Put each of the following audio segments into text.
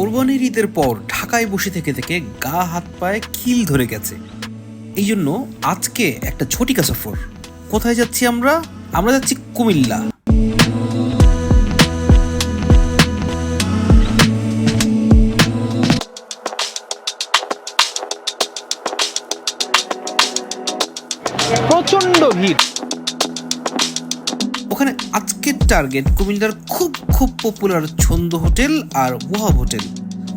কোরবানির ঈদের পর ঢাকায় বসে থেকে থেকে গা হাত পায়ে খিল ধরে গেছে। এই জন্য আজকে একটা ঝটিকা সফর। কোথায় যাচ্ছি আমরা? আমরা যাচ্ছি কুমিল্লা। প্রচণ্ড ভিড়। আজকের টার্গেট কুমিল্লার খুব খুব পপুলার ছন্দ হোটেল আর ওয়াহাব হোটেল।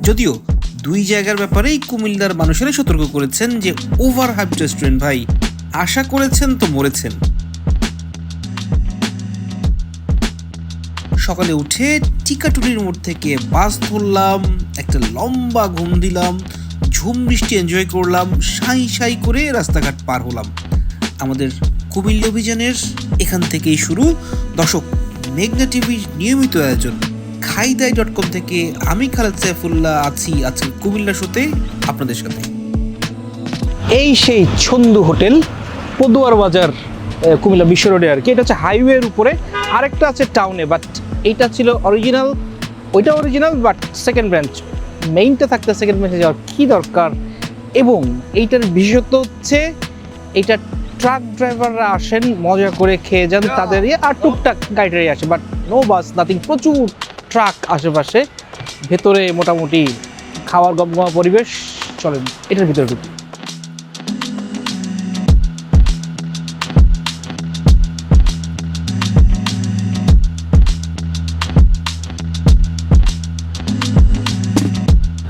যদিও দুই জায়গার ব্যাপারেই কুমিল্লার মানুষেরা সতর্ক করেছেন যে ওভার হাইপ রেস্টুরেন্ট ভাই আশা করেছেন তো মরেছেন। সকালে উঠে টিকাটুলির মোড় থেকে বাস ধরলাম, একটা লম্বা ঘুম দিলাম, ঝুম বৃষ্টি এনজয় করলাম, সাই সাই করে রাস্তাঘাট পার হলাম। আমাদের কুমিল্লা অভিযানের এখান থেকেই শুরু। দর্শক, মেঘনা টিভির নিয়মিত আয়োজন। খাইদাই ডট কম থেকে আমি খালেদ সাইফুল্লাহ আছি আজকে কুমিল্লা শোতে আপনাদের সাথে। এই সেই ছন্দু হোটেল, পদুয়ার বাজার কুমিল্লা বিশ্ব রোডে আর কি। এটা হচ্ছে হাইওয়ের উপরে। আরেকটা আছে টাউনে বাট এইটা ছিল অরিজিনাল ওইটা অরিজিনাল বাট সেকেন্ড ব্রাঞ্চ মেইনটা থাকতে সেকেন্ড ব্রাঞ্চে যাওয়ার কী দরকার? এবং এইটার বিশেষত্ব হচ্ছে, এইটা ট্রাক ড্রাইভাররা আসেন, মজা করে খেয়ে যান তাদের ইয়ে আর টুকটাক গাড়িটারি আসে। বাট নো বাস নাথিং প্রচুর ট্রাক আশেপাশে। ভেতরে মোটামুটি খাওয়ার গমগমা পরিবেশ, চলেন, এটার ভিতরে ঢুকি।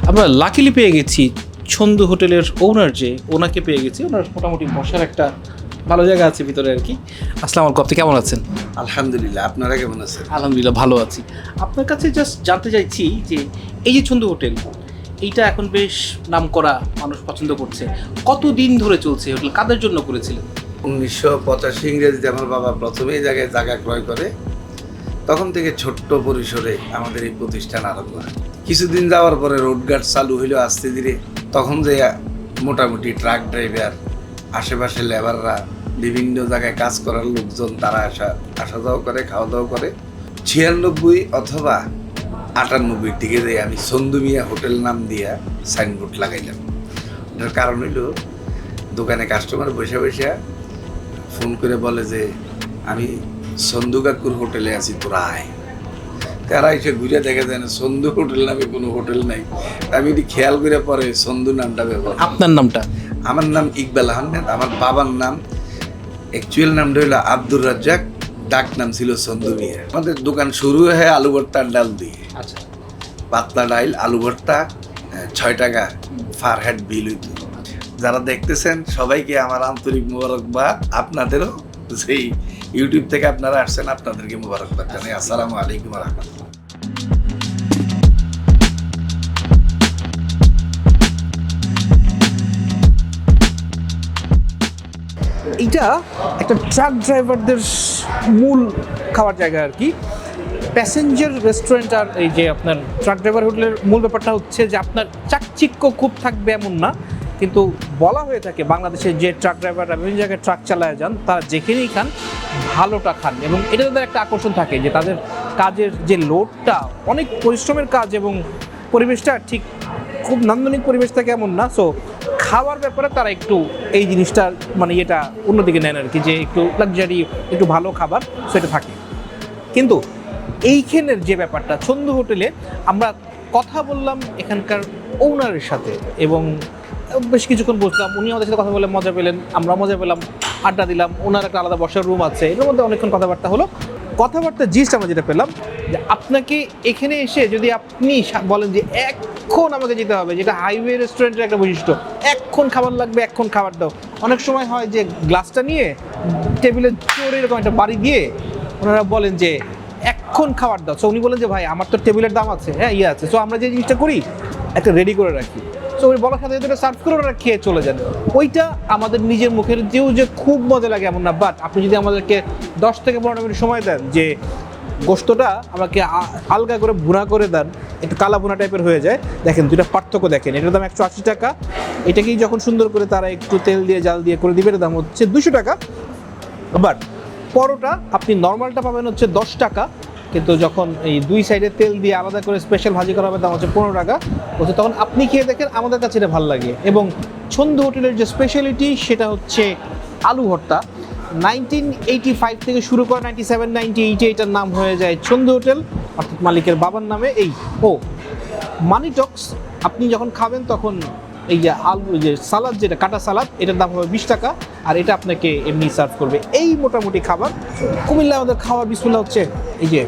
আমরা লাকিলি পেয়ে গেছি, ছন্দু হোটেলের ওনার যে, ওনাকে পেয়ে গেছি। ওনার মোটামুটি বসার একটা ভালো জায়গা আছে ভিতরে আর কি। আসসালাম আলাইকুম আপনি কেমন আছেন? আলহামদুলিল্লাহ আপনারা কেমন আছেন? আলহামদুলিল্লাহ ভালো আছি। আপনার কাছে জাস্ট জানতে চাইছি যে এই যে ছন্দু হোটেল এইটা এখন বেশ নাম করা মানুষ পছন্দ করছে। কত দিন ধরে চলছে হোটেল? কাদের জন্য করেছিলেন? উনিশশো পঁচাশি ইংরেজিতে আমার বাবা প্রথমে এই জায়গায় জায়গা ক্রয় করে। তখন থেকে ছোট্ট পরিসরে আমাদের এই প্রতিষ্ঠান আরম্ভ হয়। কিছুদিন যাওয়ার পরে রোডঘাট চালু হইল আস্তে ধীরে। তখন যে মোটামুটি ট্রাক ড্রাইভার আশেপাশে লেবাররা বিভিন্ন জায়গায় কাজ করার লোকজন তারা আসা আসা যাওয়া করে, খাওয়া দাওয়া করে। ছিয়ানব্বই অথবা আটানব্বই দিকে যে আমি সন্দুমিয়া হোটেল নাম দিয়া সাইনবোর্ড লাগাইলাম। এটার কারণ হইল, দোকানে কাস্টমার বসে বসে ফোন করে বলে যে, আমি সন্দু কাকুর হোটেলে আছি তোরা আয়। তারা এসে ঘুরে দেখা যায় না সন্ধু হোটেল নামে কোনো হোটেল নাই। আমি খেয়াল করে পরে সন্ধু নামটা ব্যবহার আপনার নামটা? আমার নাম ইকবাল আহমেদ আমার বাবার নাম অ্যাকচুয়াল নামটা হলো আব্দুর রাজ্জাক ডাক নাম ছিল সন্দু মিয়া। আমাদের দোকান শুরু হয় আলু ভর্তার ডাল দিয়ে। আচ্ছা। পাতলা ডাইল আলু ভর্তা ছয় টাকা ফার হেড বিল হইত। যারা দেখতেছেন সবাইকে আমার আন্তরিক মোবারকবাদ। আপনাদেরও সেই ইউটিউব থেকে আপনারা আসছেন আপনাদেরকে মোবারকবাদ জানাই। আসসালামু আলাইকুম রহমতুল্লাহ। এইটা একটা ট্রাক ড্রাইভারদের মূল খাওয়ার জায়গা আর কি। প্যাসেঞ্জার রেস্টুরেন্ট আর এই যে আপনার ট্রাক ড্রাইভার হোটেলের মূল ব্যাপারটা হচ্ছে যে আপনার চাকচিক্য খুব থাকবে এমন না, কিন্তু বলা হয়ে থাকে বাংলাদেশে যে ট্রাক ড্রাইভাররা বিভিন্ন জায়গায় ট্রাক চালায় যান, তারা যেখানেই খান ভালোটা খান এবং এটা তাদের একটা আকর্ষণ থাকে যে তাদের কাজের যে লোডটা অনেক পরিশ্রমের কাজ এবং পরিবেশটা ঠিক খুব নান্দনিক পরিবেশটা কেমন না। সো খাওয়ার ব্যাপারে তারা একটু এই জিনিসটা মানে এটা অন্যদিকে নেন আর কি, যে একটু লাক্সারি একটু ভালো খাবার সেটা থাকে। কিন্তু এইখানের যে ব্যাপারটা ছন্দু হোটেলে আমরা কথা বললাম এখানকার ওনারের সাথে এবং বেশ কিছুক্ষণ বসলাম, উনি আমাদের সাথে কথা বলে মজা পেলেন, আমরা মজা পেলাম, আড্ডা দিলাম, ওনার একটা আলাদা বসার রুম আছে, এর মধ্যে অনেকক্ষণ কথাবার্তা হলো। কথাবার্তা জিনিসটা আমরা যেটা পেলাম, যে আপনাকে এখানে এসে যদি আপনি বলেন যে এক্ষণ আমাকে যেতে হবে, যেটা হাইওয়ে রেস্টুরেন্টের একটা বৈশিষ্ট্য এক্ষণ খাবার লাগবে এক্ষণ খাবার দাও। অনেক সময় হয় যে গ্লাসটা নিয়ে টেবিলে চোর এরকম একটা বাড়ি দিয়ে ওনারা বলেন যে এক্ষণ খাবার দাও। সো উনি বলেন যে, ভাই, আমার তো টেবিলের দাম আছে। হ্যাঁ ইয়ে আছে। সো আমরা যে জিনিসটা করি, একটা রেডি করে রাখি। ওই বলার সাথে সাথে সার্ভ করে ওরা খেয়ে চলে যান। ওইটা আমাদের নিজের মুখের যেও যে খুব মজা লাগে এমন না বাট আপনি যদি আমাদেরকে দশ থেকে পনেরো মিনিট সময় দেন যে গোস্তটা আমাকে আলগা করে ভুনা করে দেন, একটু কালা ভুনা টাইপের হয়ে যায়, দেখেন দুইটা পার্থক্য দেখেন। এটার দাম একশো আশি টাকা। এটাকেই যখন সুন্দর করে তারা একটু তেল দিয়ে, জাল দিয়ে করে দিবে, এটার দাম হচ্ছে দুশো টাকা। বাট পরোটা আপনি নর্মালটা পাবেন হচ্ছে দশ টাকা। কিন্তু যখন এই দুই সাইডে তেল দিয়ে আলাদা করে স্পেশাল ভাজি করা হবে, দাম হচ্ছে পনেরো টাকা। বলছে তখন আপনি খেয়ে দেখেন, আমাদের কাছে এটা ভালো লাগে। এবং ছন্দু হোটেলের যে স্পেশালিটি সেটা হচ্ছে আলু ভর্তা। নাইনটিন এইটি ফাইভ থেকে শুরু করে নাইনটি সেভেন নাইনটি এইটে এটার নাম হয়ে যায় ছন্দু হোটেল। অর্থাৎ মালিকের বাবার নামে এই। ও মানি টক্স আপনি যখন খাবেন তখন এই যে আলু যে সালাদ যেটা, কাটা সালাদ, এটার দাম হবে বিশ টাকা। আর এটা আপনাকে এমনি সার্ভ করবে। এই মোটামুটি খাবার। কুমিল্লা আমাদের খাওয়ার বিসমুল্লা হচ্ছে এই যে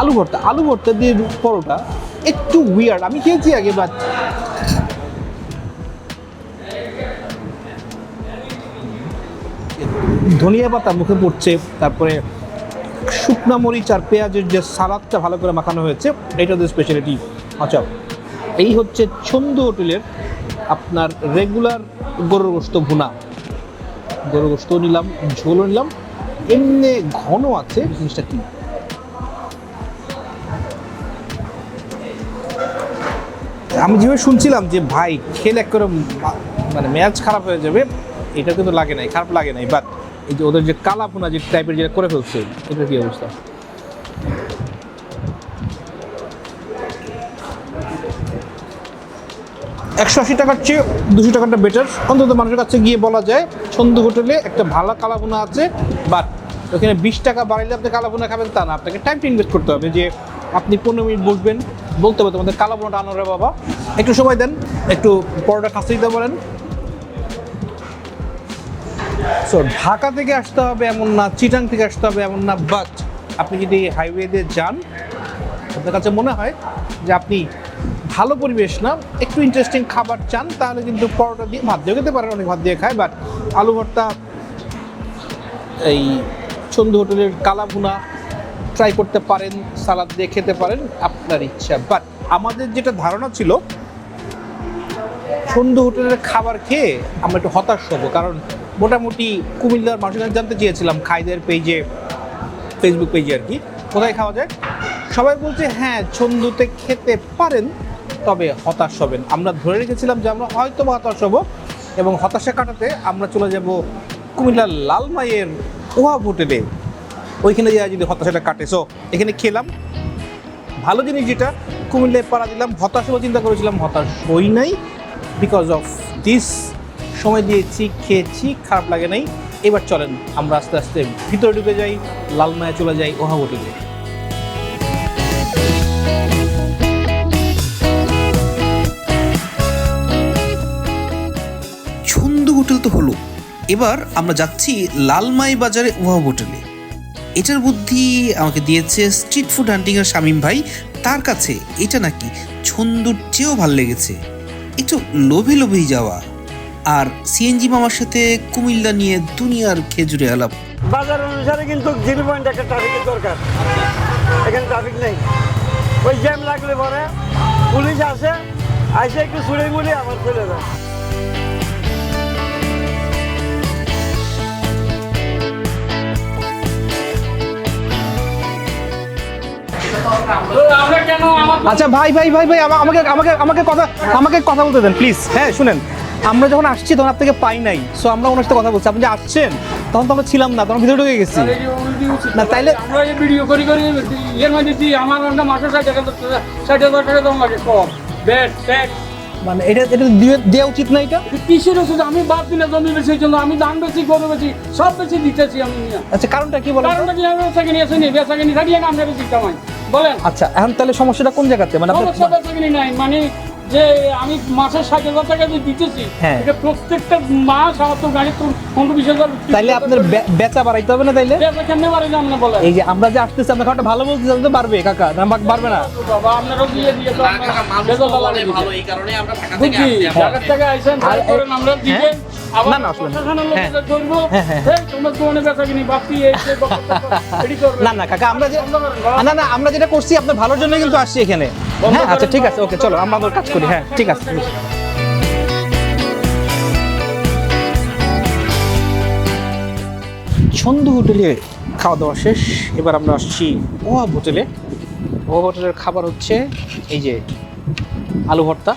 আলু ভর্তা। আলু ভর্তা দিয়ে পরোটা। একটু উইয়ার্ড আমি খেয়েছি আগে বাট ধনিয়া পাতা মুখে পড়ছে, তারপরে শুকনা মরিচ আর পেঁয়াজের যে সালাদটা ভালো করে মাখানো হয়েছে, এটা ওদের স্পেশালিটি আচ্ছা এই হচ্ছে ছন্দু হোটেলের আপনার রেগুলার গরুর গোস্ত ভুনা। গরুর গোস্ত নিলাম, ঝোলও নিলাম। এমনি ঘন আছে, জিনিসটা কি? আমি যেভাবে শুনছিলাম যে, ভাই, খেলে এক করে মানে ম্যাচ খারাপ হয়ে যাবে, এটা কিন্তু লাগে নাই, খারাপ লাগে নাই। বাট এই যে ওদের যে কালা পোনা যে টাইপের যেটা করে ফেলছে এটা কি অবস্থা? একশো আশি টাকার চেয়ে দুশো টাকাটা বেটার অন্তত মানুষের কাছে গিয়ে বলা যায় ছন্দু হোটেলে একটা ভালো কালাপোনা আছে বাট ওখানে বিশ টাকা বাড়াইলে আপনি কালাপোনা খাবেন তা না। আপনাকে টাইমটা ইনভেস্ট করতে হবে যে, আপনি পনেরো মিনিট বসবেন বলতে হবে তোমাদের কালাবোনাটা আনো রে বাবা। একটু সময় দেন, একটু পরোটা কাছে দিতে বলেন। সো ঢাকা থেকে আসতে হবে এমন না, চিটাং থেকে আসতে হবে এমন না বাট আপনি যদি হাইওয়ে দিয়ে যান, আপনার কাছে মনে হয় যে আপনি ভালো পরিবেশ না, একটু ইন্টারেস্টিং খাবার চান, তাহলে কিন্তু পরোটা দিয়ে ভাত দিয়ে খেতে পারেন, অনেক ভাত দিয়ে খায় বাট আলু ভর্তা, এই চন্দু হোটেলের কালা ভুনা ট্রাই করতে পারেন সালাদ দিয়ে খেতে পারেন, আপনার ইচ্ছা। বাট আমাদের যেটা ধারণা ছিল, সন্ধ্যা হোটেলের খাবার খেয়ে আমরা একটু হতাশ হব, কারণ মোটামুটি কুমিল্লার মানুষের জানতে চেয়েছিলাম, খাইদের পেজে ফেসবুক পেজে আর কি। কোথায় খাওয়া যায়? সবাই বলছে হ্যাঁ ছন্দুতে খেতে পারেন, তবে হতাশ হবেন। আমরা ধরে রেখেছিলাম যে আমরা হয়তো হতাশ হব, এবং হতাশা কাটাতে আমরা চলে যাব কুমিল্লার লালমাইয়ের ওয়াব হোটেলে। ওইখানে যাওয়া যদি হতাশাটা কাটে। সো এখানে খেলাম। ভালো জিনিস যেটা, কুমিল্লায় পাড়া দিলাম হতাশ হব চিন্তা করেছিলাম, হতাশ হই নাই। বিকজ অফ দিস সময় দিয়েছি, খেয়েছি, খারাপ লাগে নাই। এবার চলেন, আমরা আস্তে আস্তে ভিতরে ঢুকে যাই লালমায়া চলে যাই ওহা হোটেলে ছন্দু হোটেল তো হলো। এবার আমরা যাচ্ছি লালমাই বাজারে উহা হোটেলে এটার বুদ্ধি আমাকে দিয়েছে স্ট্রিট ফুড হান্টিংয়ের শামীম ভাই। তার কাছে এটা নাকি ছন্দুর চেয়েও ভালো লেগেছে। একটু লোভে লোভেই যাওয়া। আর সিএনজি মামার সাথে কুমিল্লা নিয়ে দুনিয়ার খেজুরে আলাপ। বাজার অনুসারে কিন্তু জিরো পয়েন্ট একটা ট্রাফিকের দরকার। এখানে ট্রাফিক নেই। ওই জ্যাম লাগলে পরে পুলিশ আসে আসে একটু ছুড়ে মুড়ে আবার চলে যায়। আচ্ছা ভাই ভাই ভাই ভাই আমা- আমাকে আমাকে আমাকে কথা আমাকে কথা বলতে দেন প্লিজ হ্যাঁ শুনেন আমরা যখন আসছি তখন আপনাকে পাই নাই। সো আমরা ওনার সাথে কথা বলছি। আপনি যে আসছেন তখন তো আমরা ছিলাম না তখন ভিতরে ঢুকে গেছি। না তাইলে আমরা এই ভিডিও করি করি ইয়ের মধ্যে দিই আমার একটা মাসের ষাট টাকা ষাট হাজার টাকা দাম লাগে কম। ব্যাট ট্যাক্স মানে এটা এটা দিয়ে দেওয়া উচিত না এটা? কিসের ওষুধ? আমি বাদ দিলে জমি বেশি জন্য আমি ধান বেশি গরু বেশি সব বেশি দিতেছি আমি। আচ্ছা কারণটা কি বলেন কারণটা কি? আমি বেচা কিনি আসেনি বেচা কিনি থাকিয়ে আমরা বেশি কামাই। বলেন। আচ্ছা এখন তাহলে সমস্যাটা কোন জায়গাতে? মানে আপনার- সমস্যা বেচা নাই। মানে যে আমি মাসের ষাট হাজার টাকা যে দিতেছি হ্যাঁ। এটা প্রত্যেকটা মাস আমার তো গাড়ি তো পনেরো বিশ হাজার তাইলে আপনার বেচা বাড়াইতে হবে না তাইলে? বেচা কেমনে পারি না আপনার বলেন? এই যে আমরা যে আসতেছি আপনার খাওয়াটা ভালো বলতে তো বাড়বে কাকা। না বাড়বে না। বাবা আপনারও দিয়ে দিয়ে তো আপনার বেজাল লাগে বুঝছি। ঢাকার থেকে আইসেন আর তাই করেন আমরা দিকে হ্যাঁ? আবার না, না, আসলে না। হ্যাঁ। হ্যাঁ, হ্যাঁ, না না কাকা আমরা যে না না আমরা যেটা করছি আপনার ভালোর জন্য কিন্তু আসছি এখানে। হ্যাঁ আচ্ছা ঠিক আছে ওকে চলো আমরা কাজ করি। হ্যাঁ ঠিক আছে ছন্দু হোটেলে খাওয়া দাওয়া শেষ। এবার আমরা আসছি ওয়াব হোটেলে। ওয়াব হোটেলের খাবার হচ্ছে এই যে আলু ভর্তা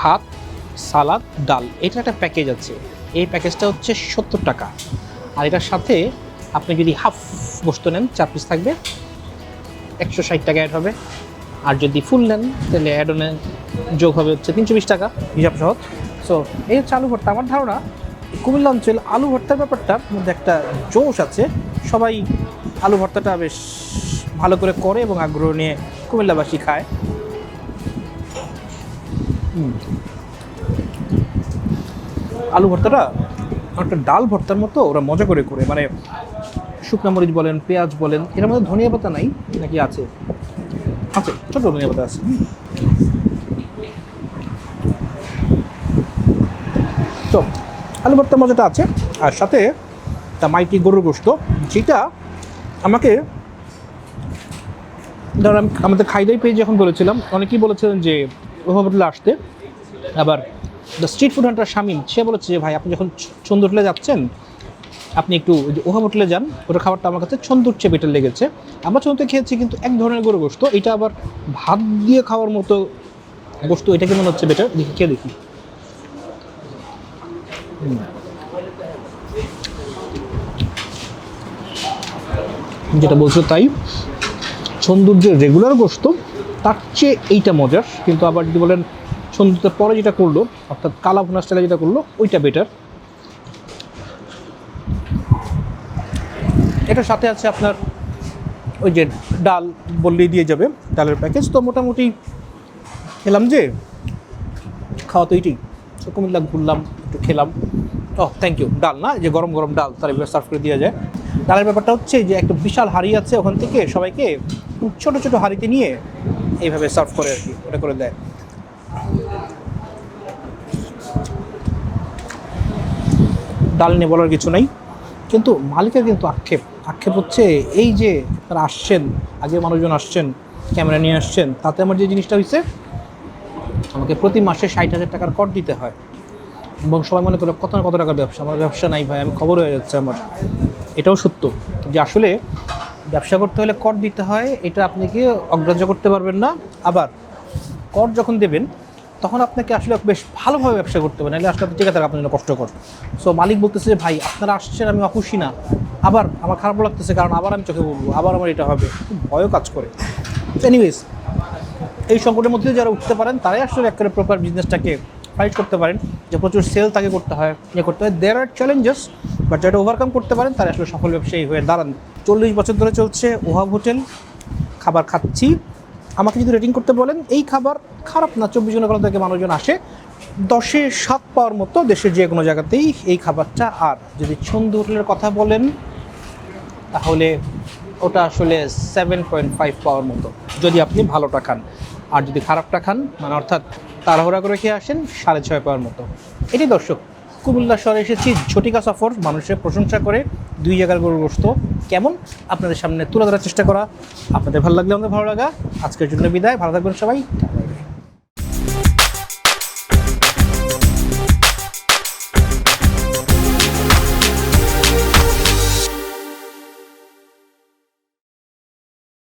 ভাত সালাদ, ডাল। এটা একটা প্যাকেজ আছে। এই প্যাকেজটা হচ্ছে সত্তর টাকা। আর এটার সাথে আপনি যদি হাফ গোস্ত নেন, চার পিস থাকবে। একশো ষাট টাকা অ্যাড হবে। আর যদি ফুল নেন, তাহলে অ্যাড অনে যোগ হবে হচ্ছে তিনশো বিশ টাকা, হিসাব সহ। সো এই হচ্ছে আলু ভর্তা। আমার ধারণা, কুমিল্লা অঞ্চল আলু ভর্তার ব্যাপারটার মধ্যে একটা জোশ আছে। সবাই আলু ভর্তাটা বেশ ভালো করে করে এবং আগ্রহ নিয়ে কুমিল্লাবাসী খায়। হুম। আলু ভর্তাটা একটা ডাল ভর্তার মতো ওরা মজা করে করে মানে শুকনো মরিচ বলেন, পেঁয়াজ বলেন, এর মধ্যে ধনিয়া পাতা নাই, নাকি আছে আছে, ছোট ধনিয়া পাতা আছে। তো, আলু ভর্তার মজাটা আছে, আর সাথে তা মাইটি গরুর গোস্ত যেটা আমাকে ধর আমি আমাদের খাইদাই পেয়ে যখন বলেছিলাম, অনেকেই বলেছিলেন যে হোটেলে আসতে, আবার the street food hunter Shamim সে বলেছে যে, ভাই, আপনি যখন ছন্দ হোটেলে যাচ্ছেন, আপনি একটু ওহা হোটেলে যান, ওটা খাবারটা আমার কাছে ছন্দুর চেয়ে বেটার লেগেছে। আমরা ছন্দে খেয়েছি কিন্তু এক ধরনের গরু গোস্ত এটা আবার ভাত দিয়ে খাওয়ার মতো গোস্ত এটা কি মনে হচ্ছে বেটার দেখি, খেয়ে দেখি। যেটা বলছো তাই, ছন্দুর যে রেগুলার গোস্ত তার চেয়ে এইটা মজার, কিন্তু আবার যদি বলেন ছন্দুতে পরে যেটা করল, অর্থাৎ কালা ভুনা স্টাইলে যেটা করল, ওইটা বেটার এটার সাথে আছে আপনার ওই যে ডাল বললেই দিয়ে যাবে, ডালের প্যাকেজ তো মোটামুটি খেলাম যে, খাওয়া তো এইটাই কুমিল্লা ঘুরলাম, একটু খেলাম। ও থ্যাংক ইউ ডাল না যে গরম গরম ডাল, তার এবার সার্ভ করে দেওয়া যায়। ডালের ব্যাপারটা হচ্ছে যে, একটা বিশাল হাঁড়ি আছে ওখান থেকে সবাইকে ছোটো ছোটো হাঁড়িতে নিয়ে এইভাবে সার্ভ করে আর কি, ওটা করে দেয়। ডাল নিয়ে বলার কিছু নাই। কিন্তু মালিকের কিন্তু আক্ষেপ। আক্ষেপ হচ্ছে এই যে তারা আসছেন, আগে মানুষজন আসছেন, ক্যামেরা নিয়ে আসছেন, তাতে আমার যে জিনিসটা হয়েছে আমাকে প্রতি মাসে ষাট হাজার টাকার কর দিতে হয়। এবং সবাই মনে করে, কত না কত টাকার ব্যবসা? আমার ব্যবসা নাই ভাই, আমি খবর হয়ে যাচ্ছে আমার। এটাও সত্য। যে আসলে ব্যবসা করতে হলে কর দিতে হয়, এটা আপনি কি অগ্রাহ্য করতে পারবেন না? আবার কর যখন দেবেন, তখন আপনাকে আসলে বেশ ভালোভাবে ব্যবসা করতে হবে, নাহলে আসলে আপনি ঠিক আছে আপনার জন্য কষ্টকর। সো মালিক বলতেছে যে, ভাই, আপনারা আসছেন, আমি অখুশি না। আবার আমার খারাপ লাগতেছে, কারণ আবার আমি চোখে বলব আবার আমার এটা হবে। ভয়ও কাজ করে। এনিওয়েজ এই সংকটের মধ্যে যারা উঠতে পারেন, তারাই আসলে একটা প্রপার বিজনেসটাকে ফাইট করতে পারেন, যে প্রচুর সেল তাকে করতে হয় ইয়ে করতে হয়। দেয়ার আর চ্যালেঞ্জেস বাট যেটা ওভারকাম করতে পারেন তারা আসলে সফল ব্যবসায়ী হয়ে দাঁড়ান। চল্লিশ বছর ধরে চলছে ওহাব হোটেল, খাবার খাচ্ছি। আমাকে যদি রেটিং করতে বলেন, এই খাবার খারাপ না, চব্বিশ ঘণ্টা থেকে মানুষজন আসে, দশে সাত পাওয়ার মতো দেশের যে কোনো জায়গাতেই এই খাবারটা। আর যদি ছন্দু হোটেলের কথা বলেন, তাহলে ওটা আসলে সেভেন পয়েন্ট ফাইভ পাওয়ার মতো, যদি আপনি ভালোটা খান। আর যদি খারাপটা খান মানে অর্থাৎ তাড়াহুড়া করে খেয়ে আসেন, সাড়ে ছয় পাওয়ার মতো। এটি দর্শক। কুমিল্লা শহরে এসেছি ঝটিকা সফর, মানুষের প্রশংসা করে, দুই জায়গার গরু গোস্ত। কেমন? আপনাদের সামনে তুলে ধরার চেষ্টা করা। আপনাদের ভালো লাগলে আমাদের ভালো লাগা। আজকের জন্য বিদায়। ভালো থাকবেন সবাই।